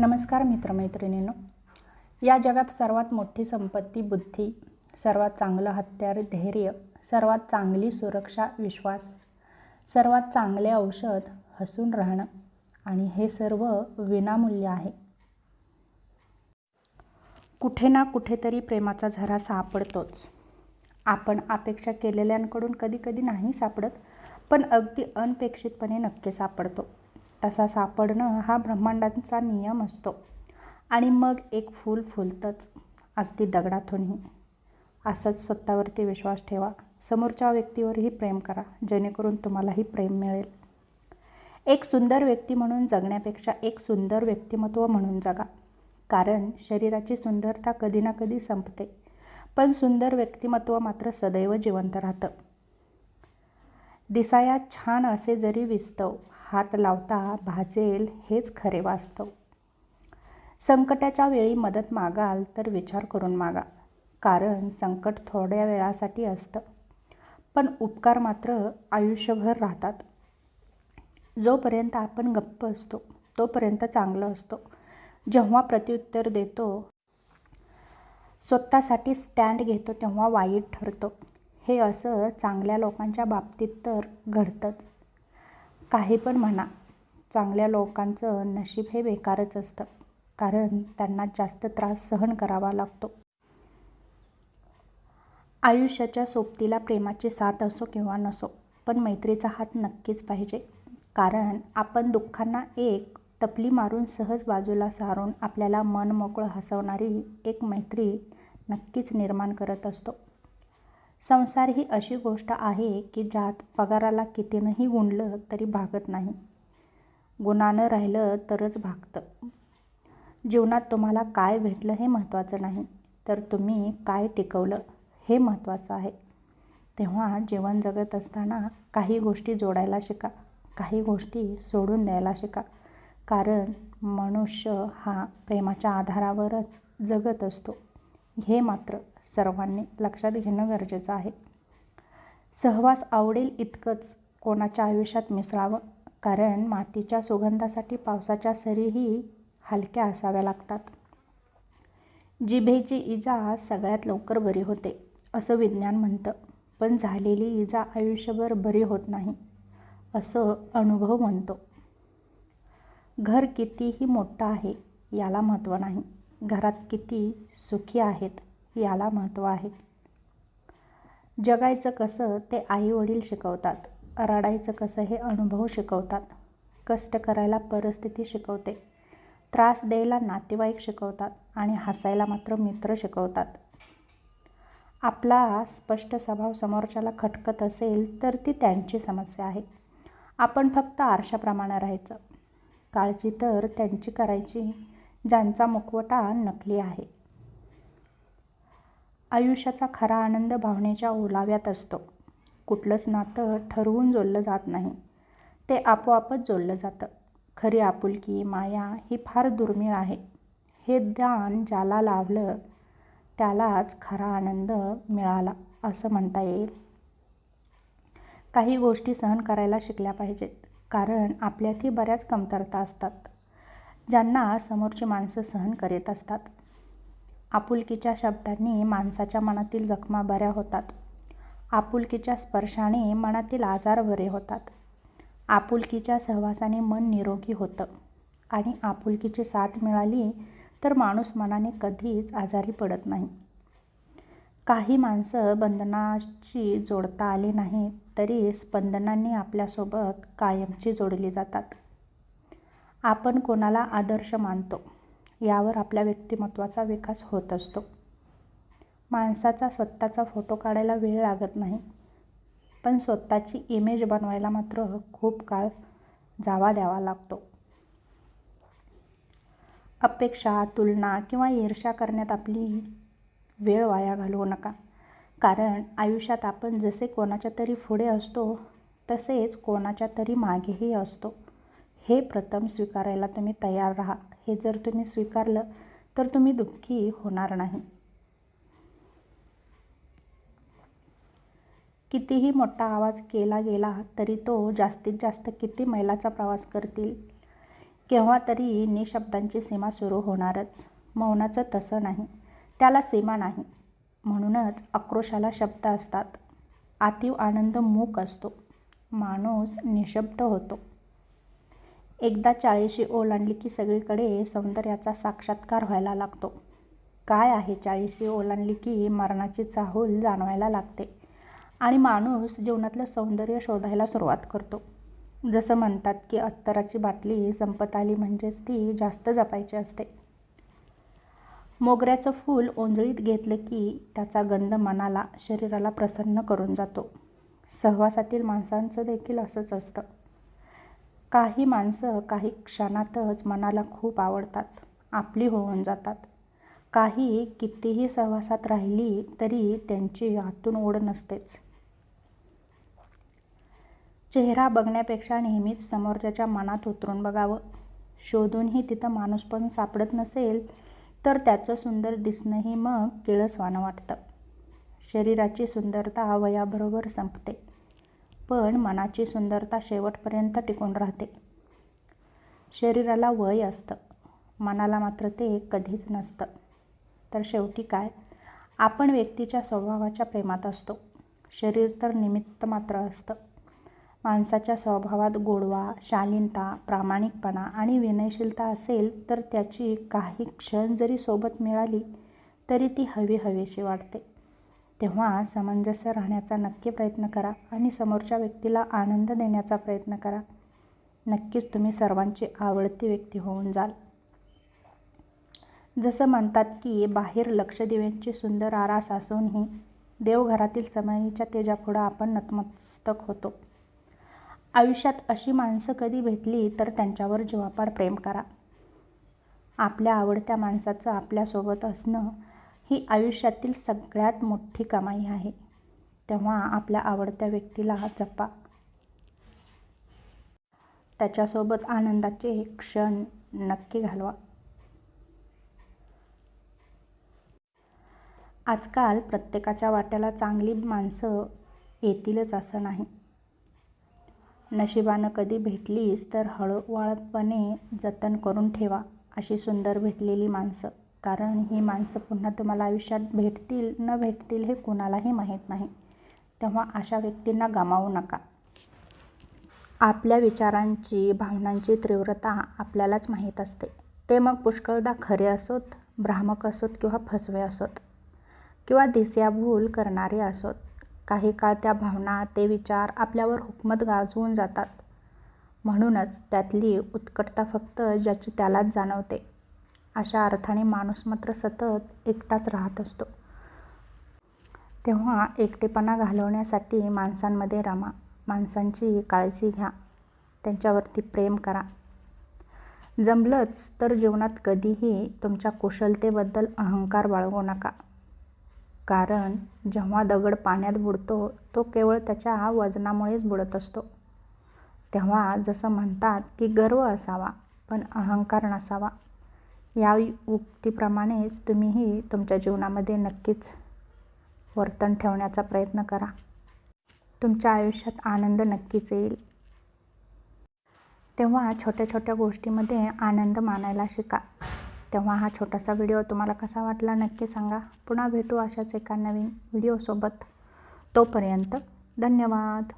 नमस्कार मित्रमैत्रिणींनो. या जगात सर्वात मोठी संपत्ती बुद्धी सर्वात चांगलं हत्यार धैर्य सर्वात चांगली सुरक्षा विश्वास सर्वात चांगले औषध हसून राहणं आणि हे सर्व विनामूल्य आहे. कुठे ना कुठेतरी प्रेमाचा झरा सापडतोच. आपण अपेक्षा केलेल्यांकडून कधी कधी नाही सापडत पण अगदी अनपेक्षितपणे नक्की सापडतो. तसा सापडणं हा ब्रह्मांडाचा नियम असतो. आणि मग एक फूल फुलतंच अगदी दगडातूनही. असंच स्वतःवरती विश्वास ठेवा. समोरच्या व्यक्तीवरही प्रेम करा जेणेकरून तुम्हालाही प्रेम मिळेल. एक सुंदर व्यक्ती म्हणून जगण्यापेक्षा एक सुंदर व्यक्तिमत्व म्हणून जगा. कारण शरीराची सुंदरता कधी ना कधी संपते. पण सुंदर व्यक्तिमत्व मात्र सदैव जिवंत राहतं. दिसाया छान असे जरी विस्तव हात लावता भाजेल हेच खरे वास्तव. संकटाच्या वेळी मदत मागाल तर विचार करून मागा. कारण संकट थोड्या वेळासाठी असतं. पण उपकार मात्र आयुष्यभर राहतात. जोपर्यंत आपण गप्प असतो तोपर्यंत चांगलं असतो. जेव्हा प्रत्युत्तर देतो स्वतःसाठी स्टँड घेतो तेव्हा वाईट ठरतो. हे असं चांगल्या लोकांच्या बाबतीत तर घडतंच. काही पण म्हणा चांगल्या लोकांचं नशीब हे बेकारच असतं कारण त्यांना जास्त त्रास सहन करावा लागतो. आयुष्याच्या सोबतीला प्रेमाची साथ असो किंवा नसो पण मैत्रीचा हात नक्कीच पाहिजे कारण आपण दुःखांना एक टपली मारून सहज बाजूला सारून आपल्याला मन मोकळं हसवणारी एक मैत्री नक्कीच निर्माण करत असतो. संसार ही अशी गोष्ट आहे की ज्यात पगाराला कितीनंही गुणलं तरी भागत नाही. गुणानं राहिलं तरच भागतं. जीवनात तुम्हाला काय भेटलं हे महत्त्वाचं नाही. तर तुम्ही काय टिकवलं हे महत्त्वाचं आहे. तेव्हा जीवन जगत असताना काही गोष्टी जोडायला शिका. काही गोष्टी सोडून द्यायला शिका. कारण मनुष्य हा प्रेमाच्या आधारावरच जगत असतो. हे मात्र सर्वांनी लक्षात घेणं गरजेचं आहे. सहवास आवडेल इतकंच कोणाच्या आयुष्यात मिसळावं? कारण मातीच्या सुगंधासाठी पावसाच्या सरीही हलक्या असाव्या लागतात. जिभेची इजा सगळ्यात लवकर बरी होते असं विज्ञान म्हणतं. पण झालेली इजा आयुष्यभर बरी होत नाही असं अनुभव म्हणतो. घर कितीही मोठं आहे याला महत्त्व नाही. घरात किती सुखी आहेत याला महत्त्व आहे. जगायचं कसं ते आई वडील शिकवतात. रडायचं कसं हे अनुभव शिकवतात. कष्ट करायला परिस्थिती शिकवते. त्रास द्यायला नातेवाईक शिकवतात आणि हसायला मात्र मित्र शिकवतात. आपला स्पष्ट स्वभाव समोरच्याला खटकत असेल तर ती त्यांची समस्या आहे. आपण फक्त आरशाप्रमाणे राहायचं. काळजी तर त्यांची करायची. ज्यांचा मुखवटा नकली आहे. आयुष्याचा खरा आनंद भावनेच्या ओलाव्यात असतो. कुठलंच नातं ठरवून जोडलं जात नाही. ते आपोआपच जोडलं जातं. खरी आपुलकी माया ही फार दुर्मिळ आहे. हे ज्ञान ज्याला लावलं त्यालाच खरा आनंद मिळाला असं म्हणता येईल. काही गोष्टी सहन करायला शिकल्या पाहिजेत कारण आपल्यातही बऱ्याच कमतरता असतात. ज्यांना समोरची माणसं सहन करीत असतात. आपुलकीच्या शब्दांनी माणसाच्या मनातील जखमा बऱ्या होतात. आपुलकीच्या स्पर्शाने मनातील आजार बरे होतात. आपुलकीच्या सहवासाने मन निरोगी होतं आणि आपुलकीची साथ मिळाली तर माणूस मनाने कधीच आजारी पडत नाही. काही माणसं बंधनाची जोडता आली नाही तरी स्पंदनांनी आपल्यासोबत कायमची जोडली जातात. आपण कोणाला आदर्श मानतो यावर आपल्या व्यक्तिमत्वाचा विकास होत असतो. माणसाचा स्वतःचा फोटो काढायला वेळ लागत नाही पण स्वतःची इमेज बनवायला मात्र खूप काळ जावा द्यावा लागतो. अपेक्षा तुलना किंवा ईर्ष्या करण्यात आपली वेळ वाया घालवू नका. कारण आयुष्यात आपण जसे कोणाच्या तरी पुढे असतो तसेच कोणाच्या तरी मागेही असतो. हे प्रथम स्वीकारायला तुम्ही तयार राहा. हे जर तुम्ही स्वीकारलं तर तुम्ही दुःखी होणार नाही. कितीही मोठा आवाज केला गेला तरी तो जास्तीत जास्त किती मैलाचा प्रवास करतील? केव्हा तरी निशब्दांची सीमा सुरू होणारच. मौनाचं तसं नाही. त्याला सीमा नाही. म्हणूनच आक्रोशाला शब्द असतात. आतीव आनंद मूक असतो. माणूस निशब्द होतो. एकदा चाळीशी ओलांडली की सगळीकडे सौंदर्याचा साक्षात्कार व्हायला लागतो. काय आहे चाळीशी ओलांडली की मरणाची चाहूल जाणवायला लागते? आणि माणूस जीवनातलं सौंदर्य शोधायला सुरुवात करतो. जसं म्हणतात की अत्तराची बाटली संपत आली म्हणजेच ती जास्त जपायची असते. मोगऱ्याचं फूल ओंजळीत घेतलं की त्याचा गंध मनाला शरीराला प्रसन्न करून जातो. सहवासातील माणसांचं देखील असंच असतं. काही माणसं काही क्षणातच मनाला खूप आवडतात आपली होऊन जातात. काही कितीही सहवासात राहिली तरी त्यांची आतून ओढ नसतेच. चेहरा बघण्यापेक्षा नेहमीच समोरच्याच्या मनात उतरून बघावं. शोधूनही तिथं माणूस पण सापडत नसेल तर त्याचं सुंदर दिसणंही मग किळसवानं वाटतं. शरीराची सुंदरता वयाबरोबर संपते. पण मनाची सुंदरता शेवटपर्यंत टिकून राहते. शरीराला वय असतं. मनाला मात्र ते कधीच नसतं. तर शेवटी काय? आपण व्यक्तीच्या स्वभावाच्या प्रेमात असतो. शरीर तर निमित्त मात्र असतं. माणसाच्या स्वभावात गोडवा शालीनता प्रामाणिकपणा आणि विनयशीलता असेल तर त्याची काही क्षण जरी सोबत मिळाली तरी ती हवी हवीशी वाटते तेव्हा सामंजस्य राहण्याचा नक्की प्रयत्न करा आणि समोरच्या व्यक्तीला आनंद देण्याचा प्रयत्न करा. नक्कीच तुम्ही सर्वांची आवडती व्यक्ती होऊन जाल. जसं म्हणतात की बाहेर लक्षदिव्यांची सुंदर आरास असूनही देवघरातील समयीच्या तेजापुढं आपण नतमस्तक होतो. आयुष्यात अशी माणसं कधी भेटली तर त्यांच्यावर जीवापाड प्रेम करा. आपल्या आवडत्या माणसाचं आपल्यासोबत असणं ही आयुष्यातील सगळ्यात मोठी कमाई आहे. तेव्हा आपल्या आवडत्या व्यक्तीला जपा. त्याच्यासोबत आनंदाचे क्षण नक्की घालवा. आजकाल प्रत्येकाच्या वाट्याला चांगली माणसं येतीलच असं नाही. नशिबानं कधी भेटलीस तर हळूवाळपणे जतन करून ठेवा अशी सुंदर भेटलेली माणसं. कारण ही माणसं पुन्हा तुम्हाला आयुष्यात भेटतील न भेटतील हे कोणालाही माहीत नाही. तेव्हा अशा व्यक्तींना गमावू नका. आपल्या विचारांची भावनांची तीव्रता आपल्यालाच माहीत असते. ते मग पुष्कळदा खरे असोत भ्रामक असोत किंवा फसवे असोत किंवा दिस्याभूल करणारे असोत. काही काळ त्या भावना ते विचार आपल्यावर हुकमत गाजवून जातात. म्हणूनच त्यातली उत्कटता फक्त ज्याची त्यालाच जाणवते. अशा अर्थाने माणूस मात्र सतत एकटाच राहत असतो. तेव्हा एकटेपणा घालवण्यासाठी माणसांमध्ये रमा माणसांची काळजी घ्या. त्यांच्यावरती प्रेम करा. जमलंच तर जीवनात कधीही तुमच्या कुशलतेबद्दल अहंकार बाळगू नका. कारण जेव्हा दगड पाण्यात बुडतो तो केवळ त्याच्या वजनामुळेच बुडत असतो. तेव्हा जसं म्हणतात की गर्व असावा पण अहंकार नसावा. या उक्तीप्रमाणेच तुम्हीही तुमच्या जीवनामध्ये नक्कीच वर्तन ठेवण्याचा प्रयत्न करा. तुमच्या आयुष्यात आनंद नक्कीच येईल. तेव्हा छोट्या छोट्या गोष्टीमध्ये आनंद मानायला शिका. तेव्हा हा छोटासा व्हिडिओ तुम्हाला कसा वाटला नक्की सांगा. पुन्हा भेटू अशाच एका नवीन व्हिडिओसोबत. तोपर्यंत धन्यवाद.